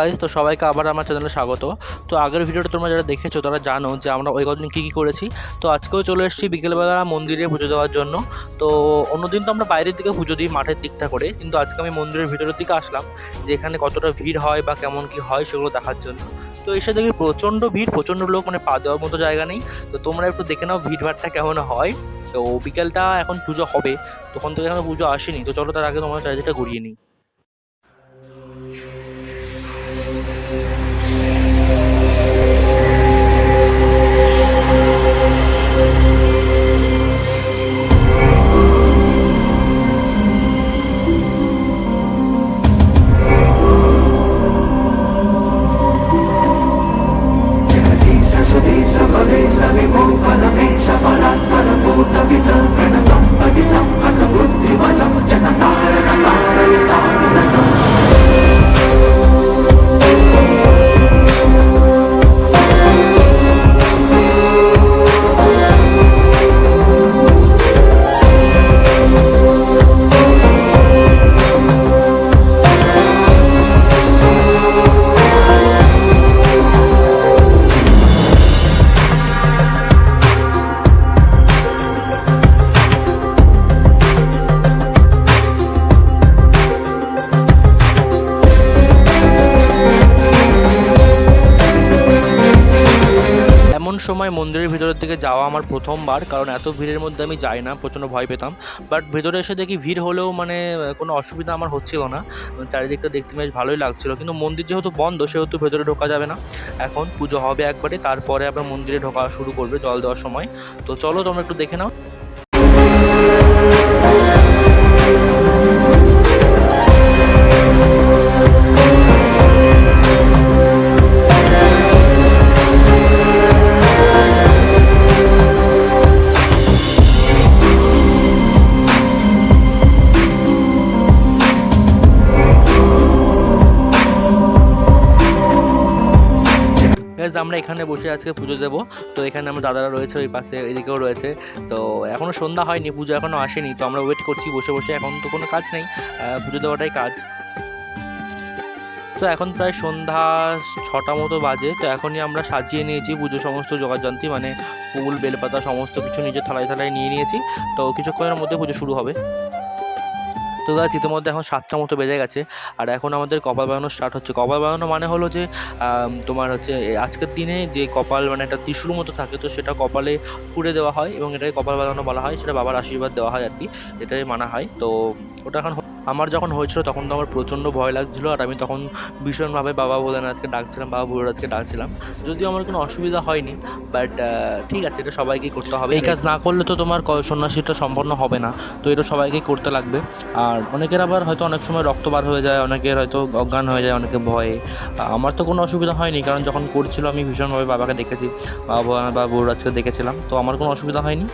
Guys তো সবাইকে আবার আমার চ্যানেলে স্বাগত। তো আগের ভিডিওটা তোমরা যারা দেখেছ, তারা জানো যে আমরা ওই কদিন কী কী করেছি। তো আজকেও চলে এসেছি বিকেলবেলা মন্দিরে পুজো দেওয়ার জন্য। তো অন্যদিন তো আমরা বাইরের দিকে পুজো দিই, মাঠের দিকটা করে। কিন্তু আজকে আমি মন্দিরের ভিতরের দিকে আসলাম যে এখানে কতটা ভিড় হয় বা কেমন কি হয় সেগুলো দেখার জন্য। তো এসে দেখি প্রচণ্ড ভিড়, প্রচণ্ড লোক মানে পা দেওয়ার মতো জায়গা নেই। তো তোমরা একটু দেখে নাও ভিড় ভাড়টা কেমন হয়। তো বিকেলটা এখন পুজো হবে, তখন থেকে এখনও পুজো আসেনি। তো চলো তার আগে তোমার চারিদিকটা ঘুরিয়ে নিই। এমন সময় মন্দিরের ভিতরের দিকে যাওয়া আমার প্রথমবার, কারণ এত ভিড়ের মধ্যে আমি যাই না, প্রচণ্ড ভয় পেতাম। বাট ভেতরে এসে দেখি ভিড় হলেও মানে কোনো অসুবিধা আমার হচ্ছিল না। চারিদিকটা দেখতে বেশ ভালোই লাগছিল। কিন্তু মন্দির যেহেতু বন্ধ, সেহেতু ভেতরে ঢোকা যাবে না। এখন পুজো হবে একবারে, তারপরে আবার মন্দিরে ঢোকা শুরু করবে জল দেওয়ার সময়। তো চলো তোমরা একটু দেখে নাও। Guys, আমরা এখানে বসে আজকে পুজো দেবো। তো এখানে আমার দাদারা রয়েছে ওই পাশে এদিকেও রয়েছে। তো এখনও সন্ধ্যা হয়নি পুজো এখনও আসেনি। তো আমরা ওয়েট করছি বসে বসে। এখন তো কোনো কাজ নেই পুজো দেওয়াটাই কাজ। তো এখন প্রায় সন্ধ্যা ছটা মতো বাজে। তো এখনই আমরা সাজিয়ে নিয়েছি পুজো সমস্ত যোগাযন্ত্রী মানে ফুল বেলপাতা সমস্ত কিছু নিজের থালায় থালায় নিয়ে নিয়েছি। তো কিছুক্ষণের মধ্যে পুজো শুরু হবে। তো গাছ ইতিমধ্যে এখন সাতটা মতো বেজে গেছে। আর এখন আমাদের কপাল বানানো স্টার্ট হচ্ছে। কপাল বানানো মানে হলো যে তোমার হচ্ছে আজকের দিনে যে কপাল মানে একটা ত্রিশুর মতো থাকে, তো সেটা কপালে ফুড়ে দেওয়া হয় এবং এটাকে কপাল বানানো বলা হয়। সেটা বাবার আশীর্বাদ দেওয়া হয় আর কি, এটাই মানা হয়। তো ওটা এখন আমার যখন হয়েছিল তখন তো আমার প্রচণ্ড ভয় লাগছিল আর আমি তখন ভীষণভাবে বাবা ভোলেনাথকে ডাকছিলাম, বাবা ভোলেনাথকে ডাকছিলাম। যদিও আমার কোনো অসুবিধা হয়নি বাট ঠিক আছে, এটা সবাইকেই করতে হবে। এই কাজ না করলে তো তোমার সন্ন্যাসীটা সম্পন্ন হবে না, তো এটা সবাইকেই করতে লাগবে। আর অনেকের আবার হয়তো অনেক সময় রক্ত বার হয়ে যায়, অনেকের হয়তো অজ্ঞান হয়ে যায়, অনেকে ভয়ে। আমার তো কোনো অসুবিধা হয়নি, কারণ যখন করছিল আমি ভীষণভাবে বাবাকে দেখেছি, বাবা বা বৌরাজকে দেখেছিলাম, তো আমার কোনো অসুবিধা হয়নি।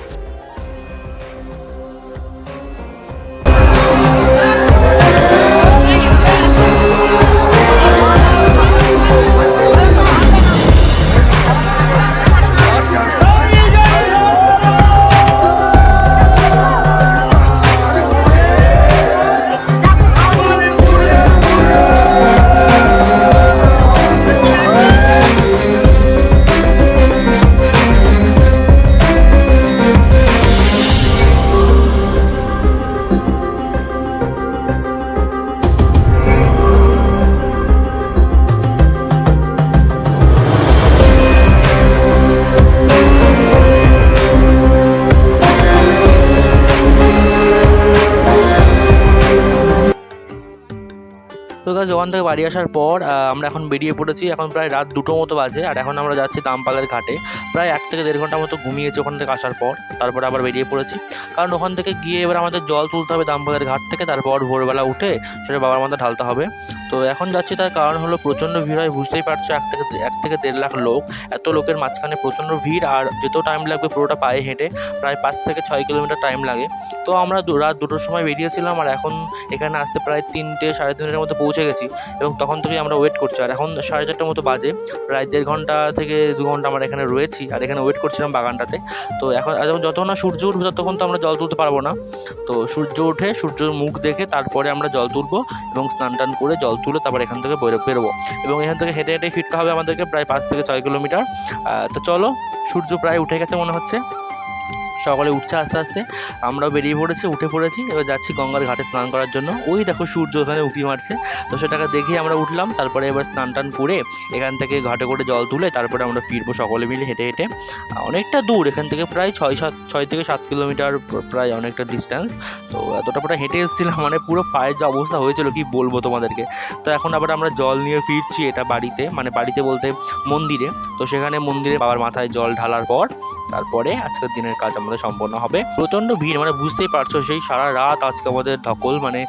ওখান থেকে বাড়ি আসার পর আমরা এখন বেরিয়ে পড়েছি। এখন প্রায় রাত দুটো মতো বাজে, আর এখন আমরা যাচ্ছি দামপালের ঘাটে। প্রায় এক থেকে দেড় ঘণ্টা মতো ঘুমিয়েছি ওখান থেকে আসার পর, তারপর আবার বেরিয়ে পড়েছি। কারণ ওখান থেকে গিয়ে এবার আমাদের জল তুলতে হবে দামপালের ঘাট থেকে, তারপর ভোরবেলা উঠে সেটা বাবার মাথায় ঢালতে হবে। তো এখন যাচ্ছি, তার কারণ হলো প্রচণ্ড ভিড় হয়, বুঝতেই পারছ, এক থেকে এক থেকে দেড় লাখ লোক। এত লোকের মাঝখানে প্রচণ্ড ভিড়, আর যেতেও টাইম লাগবে পুরোটা পায়ে হেঁটে, প্রায় পাঁচ থেকে ছয় কিলোমিটার টাইম লাগে। তো আমরা রাত দুটোর সময় বেরিয়েছিলাম, আর এখন এখানে আসতে প্রায় তিনটে, সাড়ে তিনটের মধ্যে পৌঁছে গেছি। এবং তখন থেকেই আমরা ওয়েট করছি। আর এখন সাড়ে চারটার মতো বাজে, প্রায় দেড় ঘণ্টা থেকে দু ঘণ্টা আমরা এখানে রয়েছি, আর এখানে ওয়েট করছিলাম বাগানটাতে। তো এখন যখন যত না সূর্য উঠবে ততক্ষণ তো আমরা জল তুলতে পারব না। তো সূর্য উঠে সূর্যের মুখ দেখে তারপরে আমরা জল তুলবো এবং স্নান টান করে জল তুলে তারপর এখান থেকে বেরো বেরোবো। এবং এখান থেকে হেঁটে হেঁটে ফিরতে হবে আমাদেরকে প্রায় পাঁচ থেকে ছয় কিলোমিটার। তো চলো, সূর্য প্রায় উঠে গেছে মনে হচ্ছে। সকালে উঠছে আস্তে আস্তে। আমরাও বেরিয়ে পড়েছি, উঠে পড়েছি, এবার যাচ্ছি গঙ্গার ঘাটে স্নান করার জন্য। ওই দেখো সূর্য ওখানে উঁকি মারছে। তো সেটাকে দেখে আমরা উঠলাম, তারপরে এবার স্নান টান করে এখান থেকে ঘাটে করে জল তুলে তারপরে আমরা ফিরবো সকলে মিলে হেঁটে হেঁটে। অনেকটা দূর, এখান থেকে প্রায় ছয় সাত, ছয় থেকে সাত কিলোমিটার প্রায় অনেকটা ডিস্টেন্স তো এতটা প্রায় হেঁটে এসেছিলাম মানে পুরো পায়ের যে অবস্থা হয়েছিল, কি বলব তোমাদেরকে? তো এখন আবার আমরা জল নিয়ে ফিরছি এটা বাড়িতে মানে বাড়িতে বলতে মন্দিরে। তো সেখানে মন্দিরে বাবার মাথায় জল ঢালার পর তারপরে আজকের দিনের কাজ আমাদের সম্পন্ন হবে। প্রচণ্ড ভিড় মানে বুঝতেই পারছ, সেই সারা রাত আজকে আমাদের ধকল মানে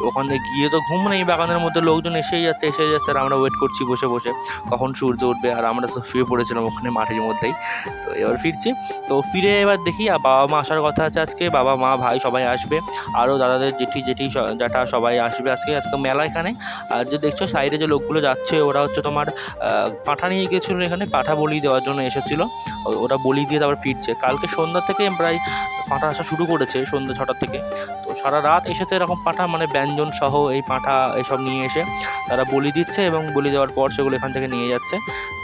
ওখানে গিয়ে তো ঘুম নেই, বাগানের মধ্যে লোকজন এসেই যাচ্ছে এসে যাচ্ছে, আর আমরা ওয়েট করছি বসে বসে। কখন সূর্য উঠবে, আর আমরা তো শুয়ে পড়েছিলাম ওখানে মাঠের মধ্যেই। তো এবার ফিরছি। তো ফিরে এবার দেখি, আর বাবা মা আসার কথা আছে আজকে, বাবা মা, ভাই সবাই আসবে। আরও দাদাদের জেঠি জেঠি স- সবাই আসবে আজকে আজকে মেলা এখানে। আর যে দেখছ, সাইডে যে লোকগুলো যাচ্ছে, ওরা হচ্ছে তোমার পাঠা নিয়ে গিয়েছিল এখানে, পাঠা বলি দেওয়ার জন্য এসেছিল। ওরা বলি দিয়ে তারপর ফিরছে। কালকে সন্ধ্যা থেকে প্রায় পাঁঠা আসা শুরু করেছে সন্ধ্যা ছটার থেকে। তো সারা রাত এসেছে এরকম পাঁঠা মানে ব্যঞ্জন সহ এই পাঁঠা এসব নিয়ে এসে তারা বলি দিচ্ছে এবং বলি দেওয়ার পর সেগুলো এখান থেকে নিয়ে যাচ্ছে।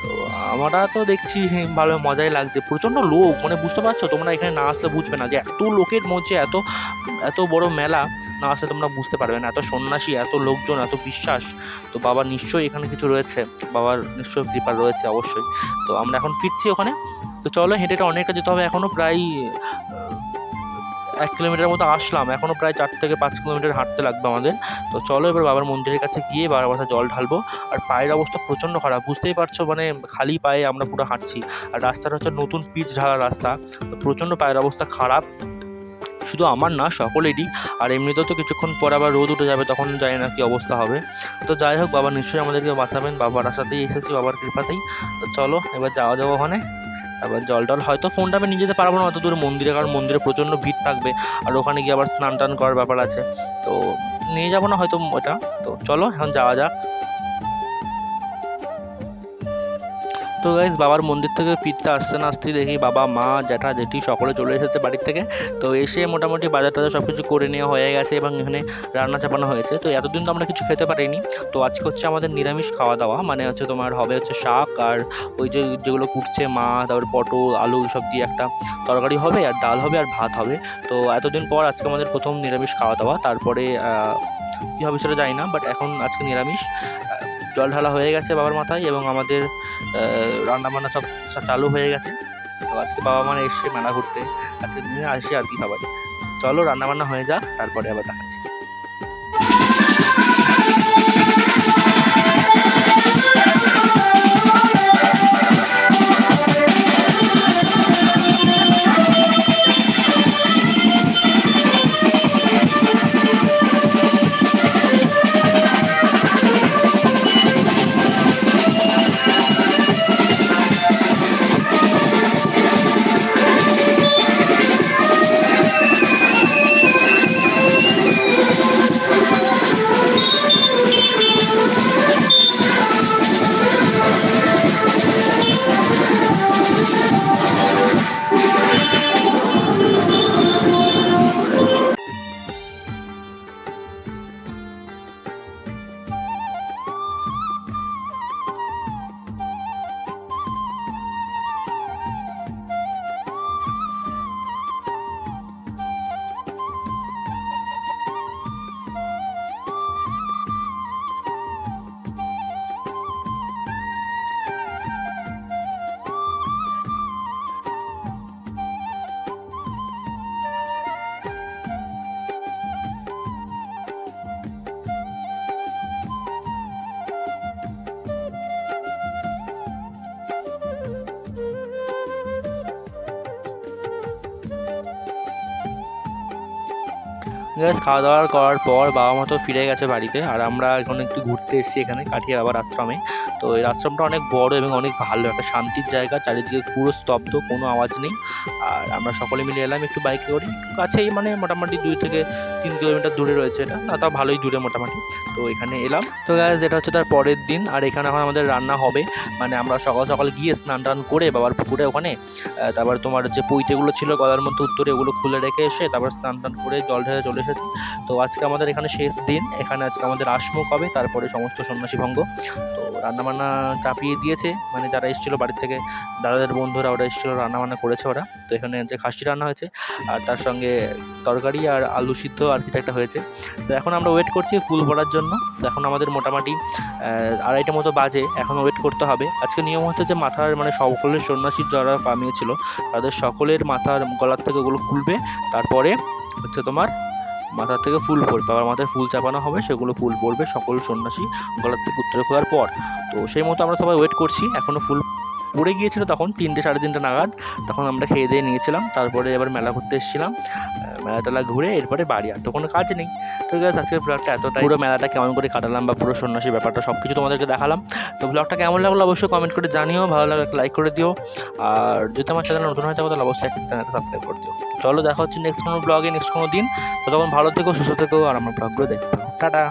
তো আমরা তো দেখছি ভালো মজাই লাগছে। প্রচণ্ড লোক মানে বুঝতে পারছ? তোমরা এখানে না আসলে বুঝবে না যে এত লোকের মধ্যে এত এত বড় মেলা না আসলে তোমরা বুঝতে পারবে না। এত সন্ন্যাসী, এত লোকজন, এত বিশ্বাস। তো বাবা নিশ্চয়ই এখানে কিছু রয়েছে। বাবার নিশ্চয়ই কৃপা রয়েছে অবশ্যই। তো আমরা এখন ফিরছি ওখানে। তো চলো হেঁটে হেঁটে অনেকটা যেতে হবে। এখনও প্রায় এক কিলোমিটার মতো আসলাম। এখনও প্রায় চার থেকে পাঁচ কিলোমিটার হাঁটতে লাগবে আমাদের। তো চলো, এবার বাবার মন্দিরের কাছে গিয়ে বাবার মাথায় জল ঢালবো। আর পায়ের অবস্থা প্রচণ্ড খারাপ, বুঝতেই পারছ? মানে খালি পায়ে আমরা পুরো হাঁটছি। আর রাস্তাটা হচ্ছে নতুন পিচ ঢালা রাস্তা। তো প্রচণ্ড পায়ের অবস্থা খারাপ। শুধু আমার না, সকলেরই। আর এমনিতেও তো কিছুক্ষণ পর আবার রোদ উঠে যাবে, তখন জানি না কি অবস্থা হবে। তো যাই হোক, বাবা নিশ্চয়ই আমাদেরকে বাঁচাবেন। বাবার আশাতেই এসেছি, বাবার কৃপাতেই। তো চলো, এবার যাওয়া যাব ওখানে। তারপর জল টল হয়তো ফোনটা আমি নিয়ে যেতে পারব না অত দূরে মন্দিরে, কারণ মন্দিরে প্রচণ্ড ভিড় থাকবে। আর ওখানে গিয়ে আবার স্নান টান করার ব্যাপার আছে। তো নিয়ে যাব না হয়তো ওটা। তো চলো, এখন যাওয়া যাক। তো গাইজ বাবার মন্দির থেকে ফিরতে আসতে না, আসতেই দেখি বাবা, মা, জ্যাঠা, জেঠি সকলে চলে এসেছে বাড়ির থেকে। তো এসে মোটামুটি বাজার টাজার সব কিছু করে নেওয়া হয়ে গেছে এবং এখানে রান্না চাপানো হয়েছে। তো এতদিন তো আমরা কিছু খেতে পারিনি। তো আজকে হচ্ছে আমাদের নিরামিষ খাওয়া দাওয়া। মানে হচ্ছে তোমার হবে হচ্ছে শাক আর ওই যে যেগুলো কুটছে মা, তারপর পটল, আলু সব দিয়ে একটা তরকারি হবে আর ডাল হবে আর ভাত হবে। তো এতদিন পর আজকে আমাদের প্রথম নিরামিষ খাওয়া দাওয়া। তারপরে কী হবে সেটা জানি না বাট এখন আজকে নিরামিষ। জল ঢালা হয়ে গেছে বাবার মাথায় এবং আমাদের রান্না বান্না সব চালু হয়ে গেছে। তো আজকে বাবা মা এসছে মেলা ঘুরতে আজকে দিনে আসি আর কি খাবার। চলো রান্না বান্না হয়ে যাক, তারপরে আবার দেখাচ্ছি। গ্যাস খাওয়া দাওয়া করার পর বাবা মা তো ফিরে গেছে বাড়িতে, আর আমরা এখন একটু ঘুরতে এসেছি এখানে কাঠিয়া বাবার আশ্রমে। তো এই আশ্রমটা অনেক বড় এবং অনেক ভালো, একটা শান্তির জায়গা, চারিদিকে পুরো স্তব্ধ, কোনো আওয়াজ নেই। আর আমরা সকলে মিলে এলাম একটু বাইকে করে কাছেই মানে মোটামুটি দুই থেকে তিন কিলোমিটার দূরে রয়েছে এটা, না তা ভালোই দূরে মোটামুটি। তো এখানে এলাম। তো গ্যাস এটা হচ্ছে তার পরের দিন, আর এখানে এখন আমাদের রান্না হবে। মানে আমরা সকাল সকাল গিয়ে স্নান টান করে বাবার পুকুরে ওখানে তারপর তোমার যে পৈতেগুলো ছিল গলার মধ্যে উত্তরে ওগুলো খুলে রেখে এসে তারপর স্নান টান করে জল ঢেলে চলে এসেছি। তো আজকে আমাদের এখানে শেষ দিন, এখানে আজকে আমাদের আসমুখ হবে তারপরে সমস্ত সন্ন্যাসী ভঙ্গ। তো রান্নাবান্না চাপিয়ে দিয়েছে। মানে যারা এসেছিল বাড়ির থেকে, দাদাদের বন্ধুরা, ওরা এসেছিল রান্নাবান্না করেছে ওরা। তো এখানে যে খাসি রান্না হয়েছে, আর তার সঙ্গে তরকারি আর আলু সিদ্ধ আর কিছু একটা হয়েছে। তো এখন আমরা ওয়েট করছি ফুল পড়ার জন্য। তো এখন আমাদের মোটামুটি আড়াইটা মতো বাজে এখন ওয়েট করতে হবে। আজকে নিয়ম হচ্ছে যে মাথার মানে সকলের সন্ন্যাসীর যারা কামিয়েছিল তাদের সকলের মাথার গলার থেকে ওগুলো খুলবে। তারপরে হচ্ছে তোমার মাথা থেকে ফুল পড়বে। আবার মাথায় ফুল চাপানো হবে, সেগুলো ফুল পড়বে, সকল সন্ন্যাসী গলার থেকে উত্তরে খোলার পর। তো সেই মতো আমরা সবাই ওয়েট করছি এখনও ফুল পড়ে গিয়েছিল তখন তিনটে সাড়ে তিনটে নাগাদ। তখন আমরা খেয়ে দিয়ে নিয়েছিলাম, তারপরে এবার মেলা ঘুরতে এসেছিলাম। মেলা টেলা ঘুরে এরপরে বাড়ি, আর তো কোনো কাজ নেই। তো গ্যাস আজকের ব্লগটা এতটাই। পুরো মেলাটা কেমন করে কাটালাম বা পুরো সন্ন্যাসী ব্যাপারটা সব কিছু তোমাদেরকে দেখালাম। তো ব্লগটা কেমন লাগল অবশ্যই কমেন্ট করে জানিও, ভালো লাগলে লাইক করে দিও। আর যদি আমার চ্যানেল নতুন হয়ে তাহলে অবশ্যই একটা চ্যানেলটা সাবস্ক্রাইব করে দিও। চলো দেখা হচ্ছে নেক্সট কোনো ব্লগে নেক্সট কোনো দিন। তো তখন ভালো থেকো, সুস্থ থেকো, আর আমার ব্লগগুলো দেখতে টাটা।